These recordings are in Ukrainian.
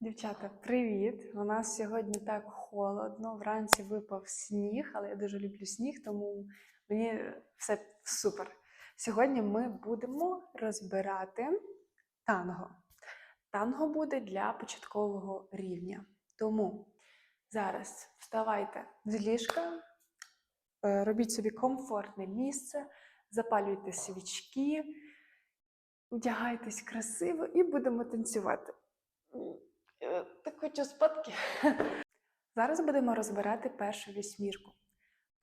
Дівчата, привіт! У нас сьогодні так холодно. Вранці випав сніг, але я дуже люблю сніг, тому мені все супер. Сьогодні ми будемо розбирати танго. Танго буде для початкового рівня. Тому зараз вставайте з ліжка, е, робіть собі комфортне місце, запалюйте свічки, одягайтесь красиво і будемо танцювати. Так хочу спадки. Зараз будемо розбирати першу вісьмірку.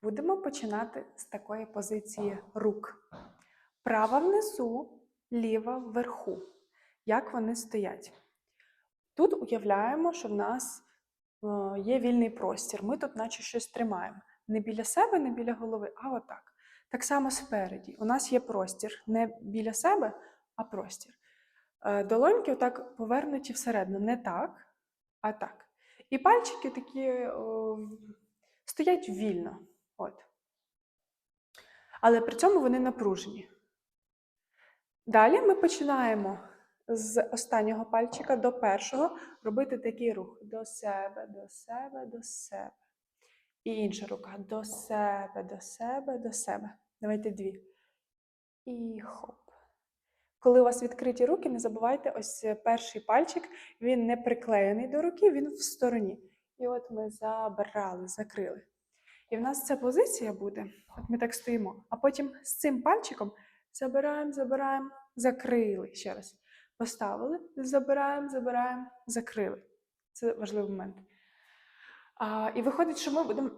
Будемо починати з такої позиції рук. Права внизу, ліва вверху. Як вони стоять. Тут уявляємо, що в нас е, є вільний простір. Ми тут, наче щось тримаємо. Не біля себе, не біля голови, а отак. Так само спереді. У нас є простір не біля себе, а простір. Е, Долоньки отак повернуті всередину, не так, а так. І пальчики такі о, стоять вільно. От. Але при цьому вони напружені. Далі ми починаємо з останнього пальчика до першого робити такий рух до себе, до себе, до себе. І інша рука до себе, до себе, до себе. Давайте дві. І хоп. Коли у вас відкриті руки, не забувайте, ось перший пальчик, він не приклеєний до руки, він в стороні. І от ми забрали, закрили. І в нас ця позиція буде, от ми так стоїмо, а потім з цим пальчиком забираємо, забираємо, закрили. Ще раз. Поставили, забираємо, забираємо, закрили. Це важливий момент. А, і виходить, що ми будемо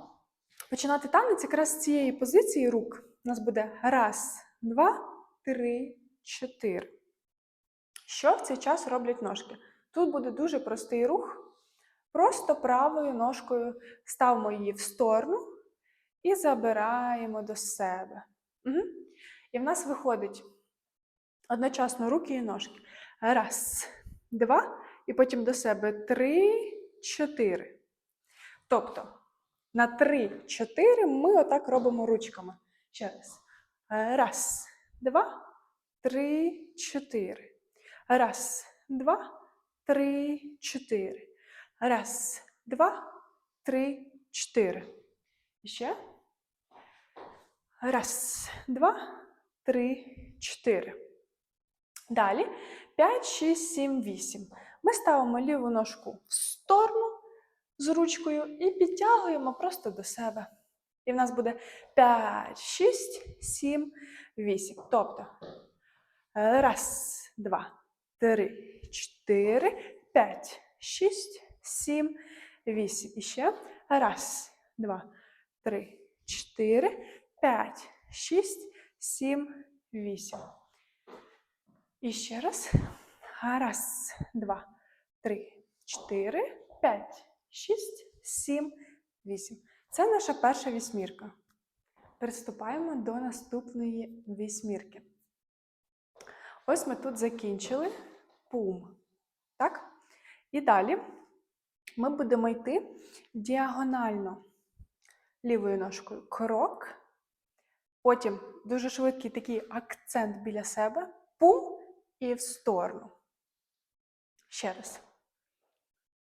починати танець якраз з цієї позиції рук. У нас буде раз, два, три, чотири. Що в цей час роблять ножки? Тут буде дуже простий рух. Просто правою ножкою ставимо її в сторону і забираємо до себе. Угу. І в нас виходить одночасно руки і ножки. Раз, два, і потім до себе три, чотири. Тобто на три, чотири ми отак робимо ручками. Ще раз. Раз, два, три, чотири. Раз, два, три, чотири. Раз, два, три, чотири. Ще. Раз, два, три, чотири. Далі 5, 6, 7, 8. Ми ставимо ліву ножку в сторону з ручкою і підтягуємо просто до себе. І в нас буде 5, 6, 7, 8. Тобто раз, два, три, чотири, п'ять, шість, сім, вісім. І ще раз, два, три, чотири, п'ять, шість, сім, вісім. І ще раз. Раз, два, три, чотири, п'ять, шість, сім, вісім. Це наша перша вісьмірка. Приступаємо до наступної вісьмірки. Ось ми тут закінчили пум. Так? І далі ми будемо йти діагонально лівою ножкою крок. Потім дуже швидкий такий акцент біля себе. Пум і в сторону. Ще раз.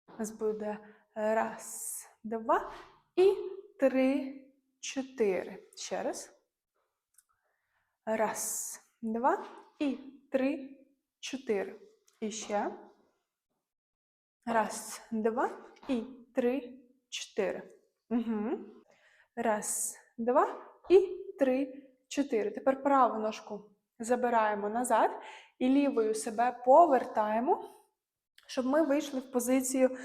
У нас буде раз, два і три, чотири. Ще раз. Раз, два і три, чотири. І ще. Раз, два і три, чотири. Угу. Раз, два і три, чотири. Тепер праву ножку забираємо назад і лівою себе повертаємо, щоб ми вийшли в позицію е,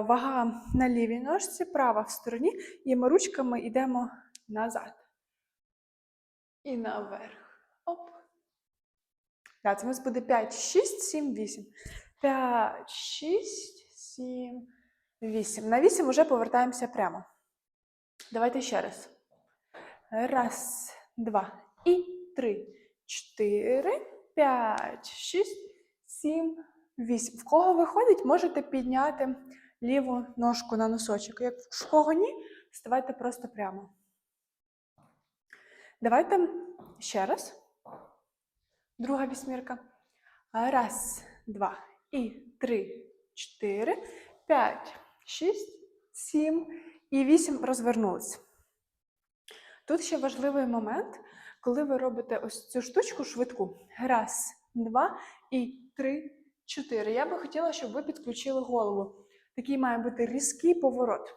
вага на лівій ножці, права в стороні, і ми ручками йдемо назад. І наверх. Оп. Да, це у нас буде 5, 6, 7, 8. 5, 6, 7, 8. На 8 вже повертаємося прямо. Давайте ще раз. Раз, два і три, чотири, п'ять, шість, сім, вісім. В кого виходить, можете підняти ліву ножку на носочок. Як в кого ні, ставайте просто прямо. Давайте ще раз. Друга вісьмірка. Раз, два і три, чотири, п'ять, шість, сім і вісім. Розвернулись. Тут ще важливий момент, коли ви робите ось цю штучку швидку. Раз, два і три, чотири. Я би хотіла, щоб ви підключили голову. Такий має бути різкий поворот.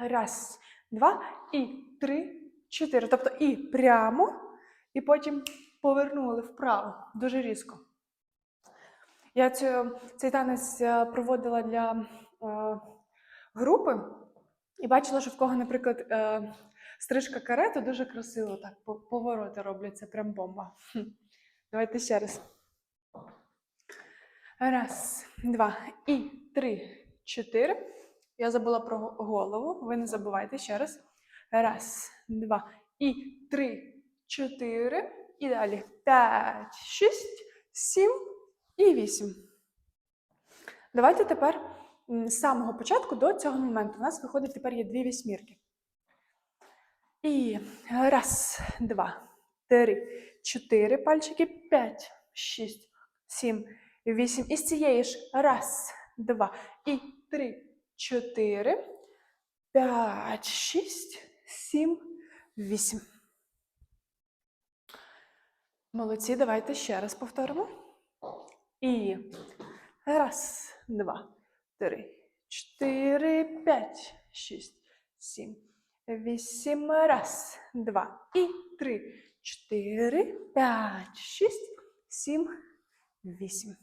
Раз, два і три, чотири. Тобто і прямо, і потім повернули вправо. Дуже різко. Я цю, цей танець е, проводила для е, групи і бачила, що в кого, наприклад, е, стрижка каре, то дуже красиво так повороти роблять. Це прям бомба. Давайте ще раз. Раз, два і три, чотири. Я забула про голову. Ви не забувайте ще раз. Раз, два і три, чотири. І далі. П'ять, шість, сім і вісім. Давайте тепер з самого початку до цього моменту. У нас виходить тепер є дві вісьмірки. І раз, два, три, чотири пальчики, п'ять, шість, сім, вісім. І з цієї ж раз, два і три, чотири, п'ять, шість, сім, вісім. Молодці, давайте ще раз повторимо. І раз, два, три, чотири, п'ять, шість, сім, вісім. Раз, два і три, чотири, п'ять, шість, сім, вісім.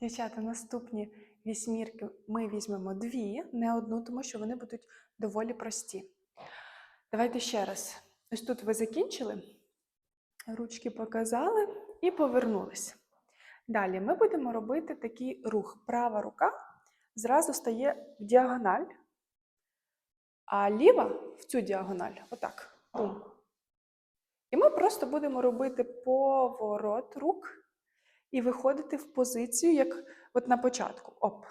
Дівчата, наступні вісьмірки ми візьмемо дві, не одну, тому що вони будуть доволі прості. Давайте ще раз. Ось тут ви закінчили, ручки показали і повернулись. Далі ми будемо робити такий рух. Права рука зразу стає в діагональ, а ліва в цю діагональ. Отак. Бум. І ми просто будемо робити поворот рук і виходити в позицію, як от на початку. Оп.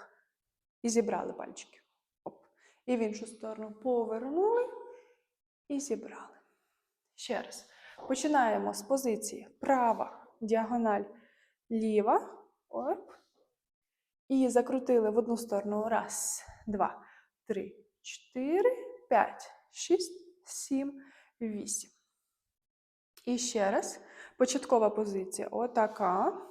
І зібрали пальчики. Оп. І в іншу сторону повернули і зібрали. Ще раз. Починаємо з позиції права, діагональ, ліва. Оп. І закрутили в одну сторону. Раз, два, три, чотири, п'ять, шість, сім, вісім. І ще раз. Початкова позиція. Отака.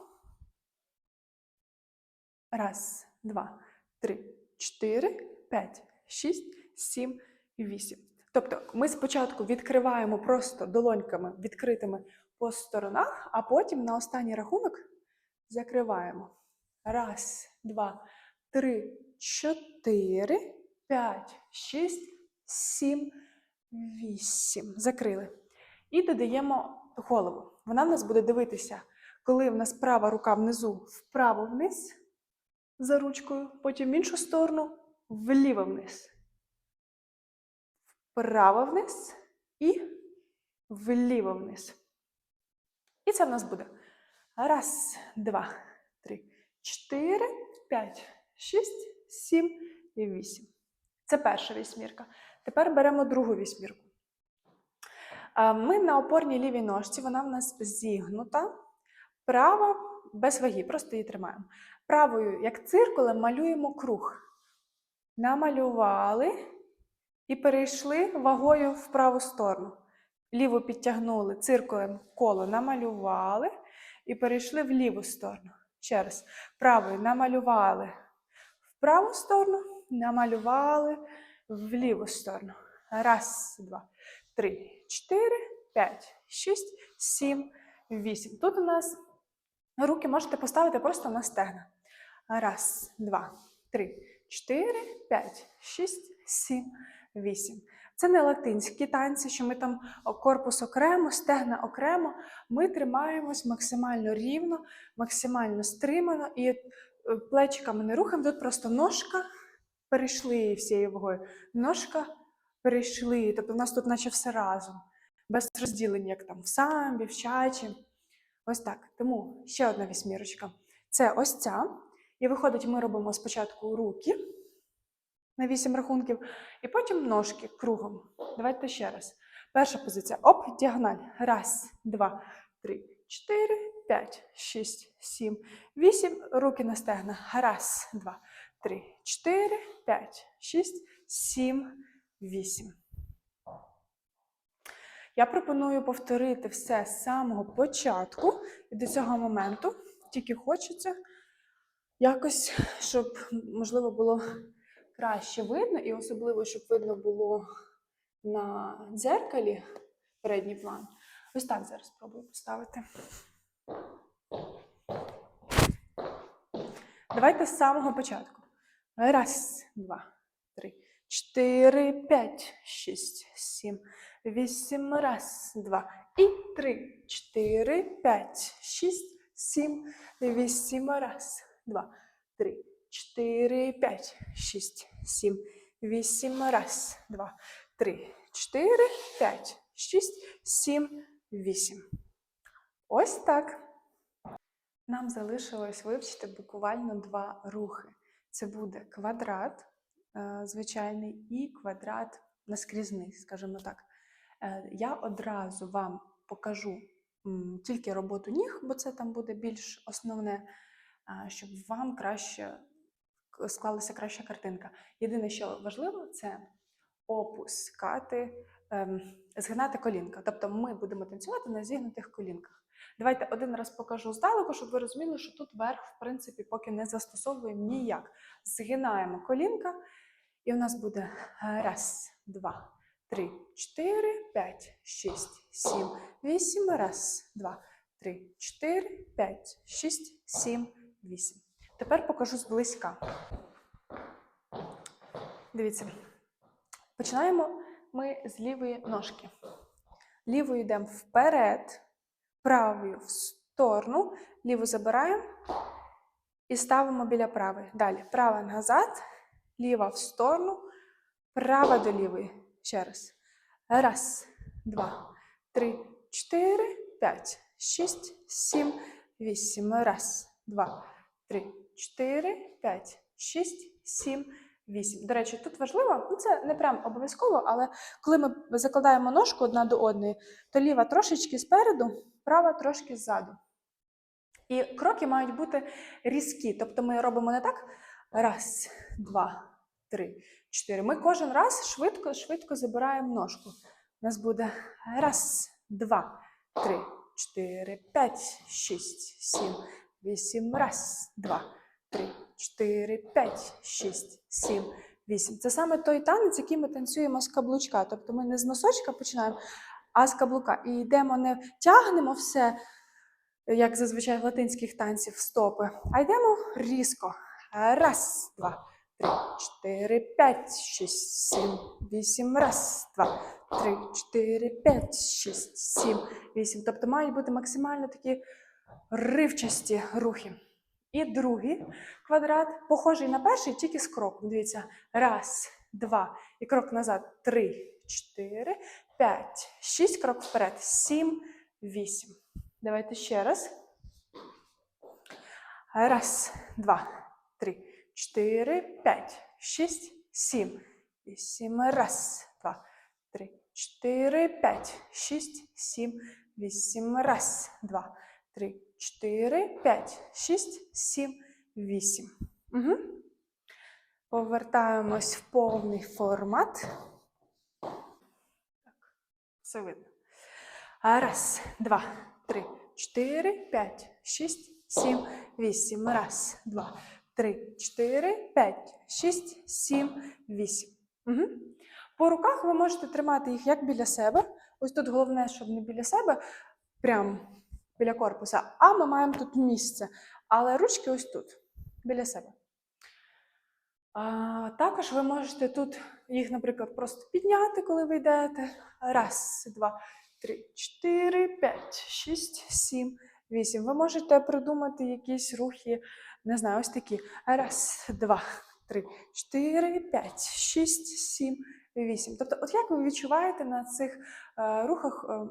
Раз, два, три, чотири, п'ять, шість, сім, вісім. Тобто ми спочатку відкриваємо просто долоньками відкритими по сторонах, а потім на останній рахунок закриваємо. Раз, два, три, чотири, п'ять, шість, сім, вісім. Закрили. І додаємо голову. Вона в нас буде дивитися, коли в нас права рука внизу вправо вниз за ручкою, потім в іншу сторону вліво вниз. Вправо вниз і вліво вниз. І це в нас буде раз, два, три, чотири, п'ять, шість, сім і вісім. Це перша вісьмірка. Тепер беремо другу вісьмірку. Ми на опорній лівій ножці, вона в нас зігнута. Права без ваги, просто її тримаємо. Правою, як циркулем, малюємо круг. Намалювали і перейшли вагою в праву сторону. Ліву підтягнули циркулем коло намалювали і перейшли в ліву сторону. Ще раз. Правою намалювали в праву сторону, намалювали в ліву сторону. Раз, два, три, чотири, п'ять, шість, сім, вісім. Тут у нас руки можете поставити просто на стегна. Раз, два, три, чотири, п'ять, шість, сім, вісім. Це не латинські танці, що ми там корпус окремо, стегна окремо. Ми тримаємось максимально рівно, максимально стримано і е, плечиками не рухаємо. Тут просто ножка перейшли всією вагою. Ножка перейшли. Тобто в нас тут наче все разом, без розділення, як там в самбі, в чачі. Ось так. Тому ще одна вісьмірочка. Це ось ця. І виходить, ми робимо спочатку руки на 8 рахунків, і потім ножки кругом. Давайте ще раз. Перша позиція. Оп, діагональ. Раз, два, три, чотири, п'ять, шість, сім, вісім. Руки на стегна. Раз, два, три, чотири, п'ять, шість, сім, вісім. Я пропоную повторити все з самого початку і до цього моменту. Тільки хочеться якось, щоб, можливо, було краще видно, і особливо, щоб видно було на дзеркалі передній план. Ось так зараз спробую поставити. Давайте з самого початку. Раз, два, три, чотири, п'ять, шість, сім, вісім. Раз, два. І три, чотири, п'ять, шість, сім, вісім. Раз, два, три, чотири, п'ять, шість, сім, вісім. Раз, два, три, чотири, п'ять, шість, сім, вісім. Ось так. Нам залишилось вивчити буквально два рухи. Це буде квадрат е, звичайний і квадрат наскрізний, скажімо так. Е, Я одразу вам покажу тільки роботу ніг, бо це там буде більш основне, щоб вам краще склалася краща картинка. Єдине, що важливо, це опускати, ем, згинати колінка. Тобто ми будемо танцювати на зігнутих колінках. Давайте один раз покажу здалеку, щоб ви розуміли, що тут верх, в принципі, поки не застосовуємо ніяк. Згинаємо колінка, і у нас буде е, раз, два, три, чотири, п'ять, шість, сім, вісім. Раз, два, три, чотири, п'ять, шість, сім, вісім. Тепер покажу зблизька. Дивіться. Починаємо ми з лівої ножки. Лівою йдемо вперед, правою в сторону, ліву забираємо і ставимо біля правої. Далі права назад, ліва в сторону, права до лівої. Ще раз. Раз, два, три, чотири, п'ять, шість, сім, вісім. Раз, два, три, чотири, п'ять, шість, сім, вісім. До речі, тут важливо, ну це не прям обов'язково, але коли ми закладаємо ножку одна до одної, то ліва трошечки спереду, права трошки ззаду. І кроки мають бути різкі. Тобто ми робимо не так: раз, два, три, чотири. Ми кожен раз швидко, швидко забираємо ножку. У нас буде раз, два, три, чотири, п'ять, шість, сім, вісім. Раз, два, три, чотири, п'ять, шість, сім, вісім. Це саме той танець, який ми танцюємо з каблучка. Тобто ми не з носочка починаємо, а з каблука. І йдемо, не тягнемо все, як зазвичай в латинських танців, стопи, а йдемо різко. Раз, два, три, чотири, п'ять, шість, сім, вісім. Раз, два, три, чотири, п'ять, шість, сім, вісім. Тобто мають бути максимально такі ривчасті рухи. І другий квадрат, похожий на перший, тільки з кроком. Дивіться, раз, два, і крок назад. Три, чотири, п'ять, шість, крок вперед, сім, вісім. Давайте ще раз. Раз, два, три, чотири, п'ять, шість, сім, вісім. Раз, два, три, чотири, п'ять, шість, сім, вісім. Раз, два, три, чотири, п'ять, шість, сім, вісім. Угу. Повертаємось в повний формат. Так, все видно. Раз, два, три, чотири, п'ять, шість, сім, вісім. Раз, два, три, чотири, п'ять, шість, сім, вісім. Угу. По руках ви можете тримати їх як біля себе. Ось тут головне, щоб не біля себе, прям біля корпуса, а ми маємо тут місце. Але ручки ось тут, біля себе. А, також ви можете тут їх, наприклад, просто підняти, коли ви йдете. Раз, два, три, чотири, п'ять, шість, сім, вісім. Ви можете придумати якісь рухи, не знаю, ось такі. Раз, два, три, чотири, п'ять, шість, сім, вісім. Тобто, от як ви відчуваєте на цих е, рухах, е,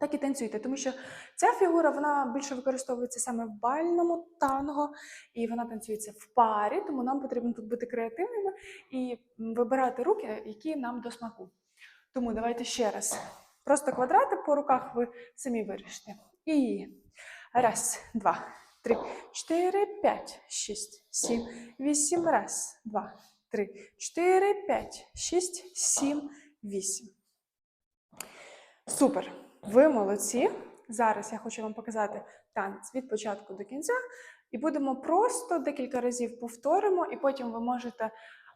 так і танцюйте, тому що ця фігура вона більше використовується саме в бальному танго, і вона танцюється в парі, тому нам потрібно тут бути креативними і вибирати руки, які нам до смаку. Тому давайте ще раз. Просто квадрати по руках ви самі вирішите. І раз, два, три, чотири, п'ять, шість, сім, вісім. Раз, два, три, чотири, п'ять, шість, сім, вісім. Супер. Ви молодці. Зараз я хочу вам показати танець від початку до кінця. І будемо просто декілька разів повторимо, і потім ви можете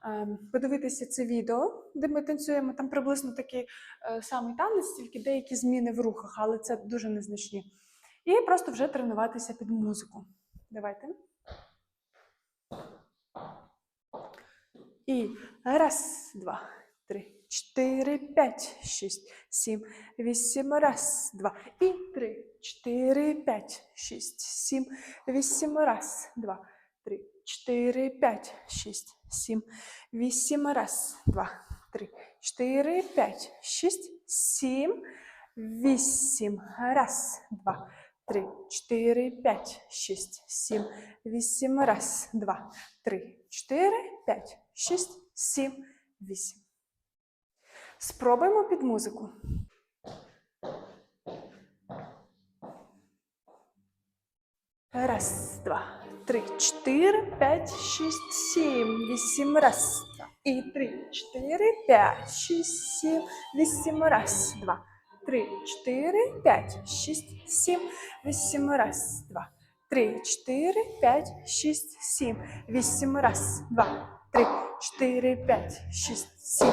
ем, подивитися це відео, де ми танцюємо. Там приблизно такий е, самий танець, тільки деякі зміни в рухах, але це дуже незначні. І просто вже тренуватися під музику. Давайте. І раз, два, три, чотири, п'ять, шість, сім, вісім. Раз, два. І три, чотири, п'ять, шість, сім, вісім. Раз, два, три, чотири, п'ять, шість, сім, вісім. Раз, два, три, чотири, п'ять, шість, сім, вісім. Раз, два, три, чотири, п'ять, шість, сім, вісім. Раз, два, три, чотири, п'ять, шість, сім, вісім. Спробуємо під музику. Раз, два, три, чотири, п'ять, шість, сім, вісім. Раз, два. І три, чотири, п'ять, шість, сім, вісім. Раз, два, три, чотири, п'ять, шість, сім, вісім. Раз, два, три, чотири, п'ять, шість, сім, вісім. Раз, два, три, чотири, п'ять, шість, сім,